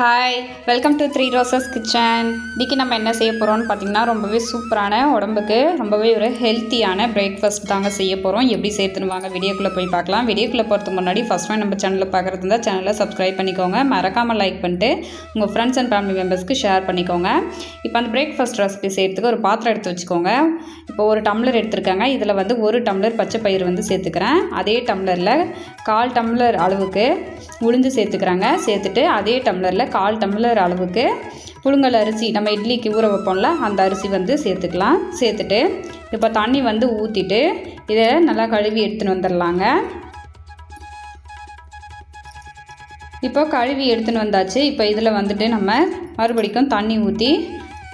Hi welcome to three roses kitchen இன்றைக்கி நம்ம என்ன செய்ய போகிறோம்னு பார்த்திங்கன்னா ரொம்பவே சூப்பரான உடம்புக்கு ரொம்பவே ஒரு ஹெல்த்தியான பிரேக்ஃபாஸ்ட் தாங்க செய்ய போகிறோம் எப்படி சேர்த்துன்னு வாங்க வீடியோக்குள்ளே போய் பார்க்கலாம். வீடியோக்குள்ளே போகிறதுக்கு முன்னாடி ஃபஸ்ட் டைம் நம்ம சேனலில் பார்க்குறது இருந்தால் சேனலை சப்ஸ்கிரைப் பண்ணிக்கோங்க. மறக்காமல் லைக் பண்ணிட்டு உங்கள் ஃப்ரெண்ட்ஸ் அண்ட் ஃபேமிலி மெம்பர்ஸ்க்கு ஷேர் பண்ணிக்கோங்க. இப்போ அந்த பிரேக்ஃபாஸ்ட் ரெசிபி செய்கிறதுக்கு ஒரு பாத்திரம் எடுத்து வச்சுக்கோங்க. இப்போ ஒரு டம்ளர் எடுத்துருக்காங்க. இதில் வந்து ஒரு டம்ளர் பச்சை பயிர் வந்து சேர்த்துக்கிறேன். அதே டம்ளரில் கால் டம்ளர் அளவுக்கு உளுந்து சேர்த்துக்கிறாங்க. சேர்த்துட்டு அதே டம்ளரில் கால் டம்ளர் அளவுக்கு புழுங்கல் அரிசி நம்ம இட்லிக்கு ஊற வைப்போம்ல அந்த அரிசி வந்து சேர்த்துக்கலாம். சேர்த்துட்டு இப்போ தண்ணி வந்து ஊற்றிட்டு இதை நல்லா கழுவி எடுத்துன்னு வந்துடலாங்க இப்போ கழுவி எடுத்துன்னு வந்தாச்சு. இப்போ இதில் வந்துட்டு நம்ம மறுபடிக்கும் தண்ணி ஊற்றி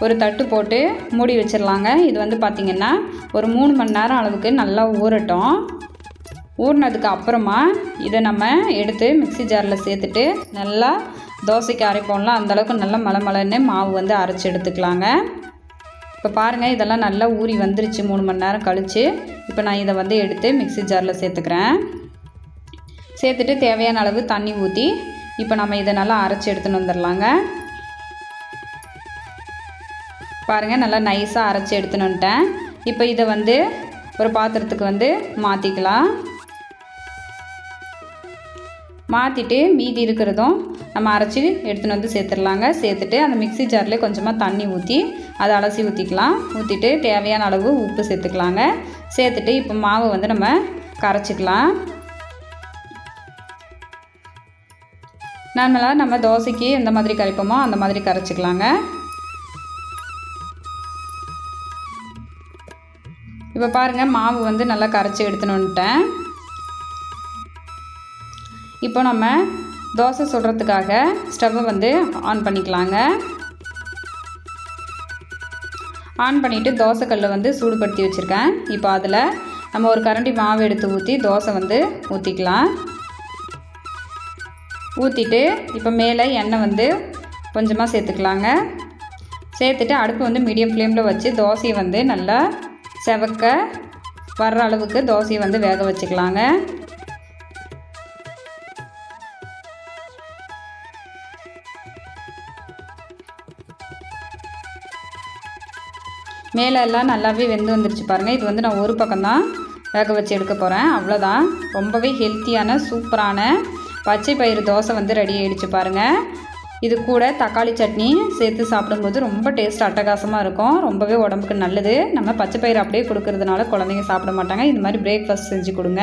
ஒரு தட்டு போட்டு மூடி வச்சிடலாங்க இது வந்து பார்த்திங்கன்னா ஒரு மூணு மணி நேரம் அளவுக்கு நல்லா ஊறட்டும். ஊறினதுக்கு அப்புறமா இதை நம்ம எடுத்து மிக்சி ஜாரில் சேர்த்துட்டு நல்லா தோசைக்கு அரைப்போம்ல அந்தளவுக்கு நல்லா மலை மலைன்னு மாவு வந்து அரைச்சி எடுத்துக்கலாங்க. இப்போ பாருங்கள் இதெல்லாம் நல்லா ஊறி வந்துருச்சு மூணு மணி நேரம் கழித்து இப்போ நான் இதை வந்து எடுத்து மிக்சி ஜாரில் சேர்த்துக்கிறேன். சேர்த்துட்டு தேவையான அளவு தண்ணி ஊற்றி இப்போ நம்ம இதை நல்லா அரைச்சி எடுத்துன்னு வந்துடலாங்க பாருங்கள் நல்லா நைஸாக அரைச்சி எடுத்துன்னு வந்துட்டேன். இப்போ இதை வந்து ஒரு பாத்திரத்துக்கு வந்து மாற்றிக்கலாம் மாற்றிட்டு மீதி இருக்கிறதும் நம்ம அரைச்சி எடுத்துன்னு வந்து சேர்த்துடலாங்க. சேர்த்துட்டு அந்த மிக்சி ஜாரில் கொஞ்சமாக தண்ணி ஊற்றி அதை அலசி ஊற்றிக்கலாம் ஊற்றிட்டு தேவையான அளவு உப்பு சேர்த்துக்கலாங்க. சேர்த்துட்டு இப்போ மாவை வந்து நம்ம கரைச்சிக்கலாம். நார்மலாக நம்ம தோசைக்கு எந்த மாதிரி கரைப்போமோ அந்த மாதிரி கரைச்சிக்கலாங்க. இப்போ பாருங்கள் மாவு வந்து நல்லா கரைச்சி எடுத்துன்னு வந்துட்டேன். இப்போ நம்ம தோசை சுடுறதுக்காக ஸ்டவ்வை வந்து ஆன் பண்ணிக்கலாங்க. ஆன் பண்ணிவிட்டு தோசைக்கல்லை வந்து சூடுபடுத்தி வச்சுருக்கேன். இப்போ அதில் நம்ம ஒரு கரண்டி மாவு எடுத்து ஊற்றி தோசை வந்து ஊற்றிக்கலாம் ஊற்றிட்டு இப்போ மேலே எண்ணெய் வந்து கொஞ்சமாக சேர்த்துக்கலாங்க. சேர்த்துட்டு அடுப்பு வந்து மீடியம் ஃப்ளேமில் வச்சு தோசையை வந்து நல்லா செவக்க வர்ற அளவுக்கு தோசையை வந்து வேக வச்சுக்கலாங்க. மேலே எல்லாம் நல்லாவே வெந்து வந்துருச்சு பாருங்கள் இது வந்து நான் ஒரு பக்கம்தான் வேக வச்சு எடுக்க போகிறேன் அவ்வளோதான் ரொம்பவே ஹெல்த்தியான சூப்பரான பச்சை பயிறு தோசை வந்து ரெடி ஆகிடுச்சு பாருங்கள் இது கூட தக்காளி சட்னி சேர்த்து சாப்பிடும்போது ரொம்ப டேஸ்ட் அட்டகாசமாக இருக்கும். ரொம்பவே உடம்புக்கு நல்லது. நம்ம பச்சை பயிறு அப்படியே கொடுக்கறதுனால குழந்தைங்க சாப்பிட மாட்டாங்க. இந்த மாதிரி பிரேக்ஃபாஸ்ட் செஞ்சு கொடுங்க.